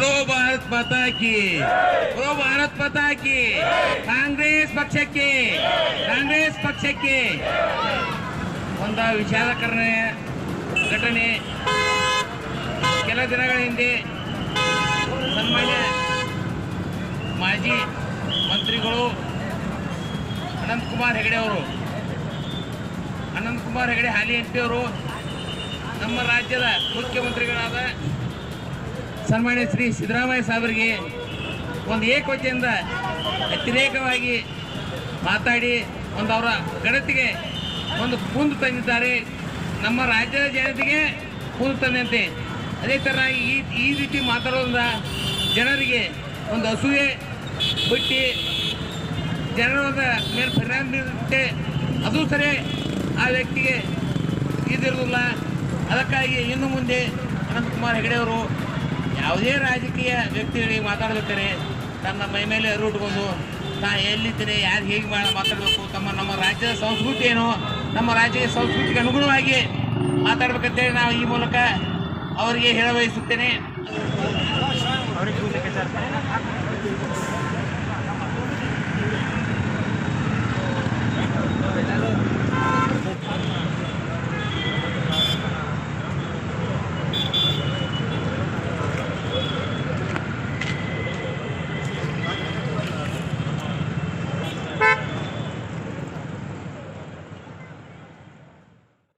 Pro Bharat ಪತಾಕಿ pro Bharat ಪತಾಕಿ ಕಾಂಗ್ರೆಸ್ ಪಕ್ಷಕ್ಕೆ ಕಾಂಗ್ರೆಸ್ ಪಕ್ಷಕ್ಕೆ ಒಂದು ವಿಚಾರಕರಣೆ ಘಟನೆ ಕೆಲ ದಿನಗಳ ಹಿಂದೆ ಸನ್ಮಾನ್ಯ ಮಾಜಿ ಮಂತ್ರಿಗಳು ಅನಂತಕುಮಾರ್ ಹೆಗಡೆ ಅವರು. ಅನಂತಕುಮಾರ್ ಹೆಗಡೆ, ಹಾಲಿ ಎಂ ಅವರು ನಮ್ಮ ರಾಜ್ಯದ ಮುಖ್ಯಮಂತ್ರಿ ಸನ್ಮಾನ್ಯ ಶ್ರೀ ಸಿದ್ದರಾಮಯ್ಯ ಸಾಹೇಬರಿಗೆ ಒಂದು ಏಕವಚನದಿಂದ ಅತಿರೇಕವಾಗಿ ಮಾತಾಡಿ ಒಂದು ಅವರ ಗಣತಿಗೆ ಒಂದು ಕುಂದು ತಂದಿದ್ದಾರೆ. ನಮ್ಮ ರಾಜ್ಯದ ಜನತೆಗೆ ಕುಂದು ತಂದಂತೆ. ಅದೇ ಥರ ಈ ಈ ರೀತಿ ಮಾತಾಡೋದ್ರಿಂದ ಜನರಿಗೆ ಒಂದು ಅಸೂಯೆ ಬಿಟ್ಟು ಜನರ ಮೇಲೆ ಪರಿಣಾಮ ಬೀರುತ್ತೆ. ಅದು ಸರಿ, ಆ ವ್ಯಕ್ತಿಗೆ ಇದಿರೋದಿಲ್ಲ ಅದಕ್ಕಾಗಿ ಇನ್ನು ಮುಂದೆ ಅನಂತಕುಮಾರ್ ಹೆಗಡೆ ಅವರು ಯಾವುದೇ ರಾಜಕೀಯ ವ್ಯಕ್ತಿಗಳಿಗೆ ಮಾತಾಡ್ಬೇಕಾರೆ ತನ್ನ ಮೈ ಮೇಲೆ ಅರುಟ್ಕೊಂಡು ನಾ ಎಲ್ಲಿದ್ದೇನೆ, ಯಾರು ಹೇಗೆ ಮಾಡ, ಮಾತಾಡಬೇಕು? ತಮ್ಮ ನಮ್ಮ ರಾಜ್ಯದ ಸಂಸ್ಕೃತಿ ಏನು? ನಮ್ಮ ರಾಜ್ಯದ ಸಂಸ್ಕೃತಿಗೆ ಅನುಗುಣವಾಗಿ ಮಾತಾಡ್ಬೇಕಂತೇಳಿ ನಾವು ಈ ಮೂಲಕ ಅವರಿಗೆ ಹೇಳ ಬಯಸುತ್ತೇನೆ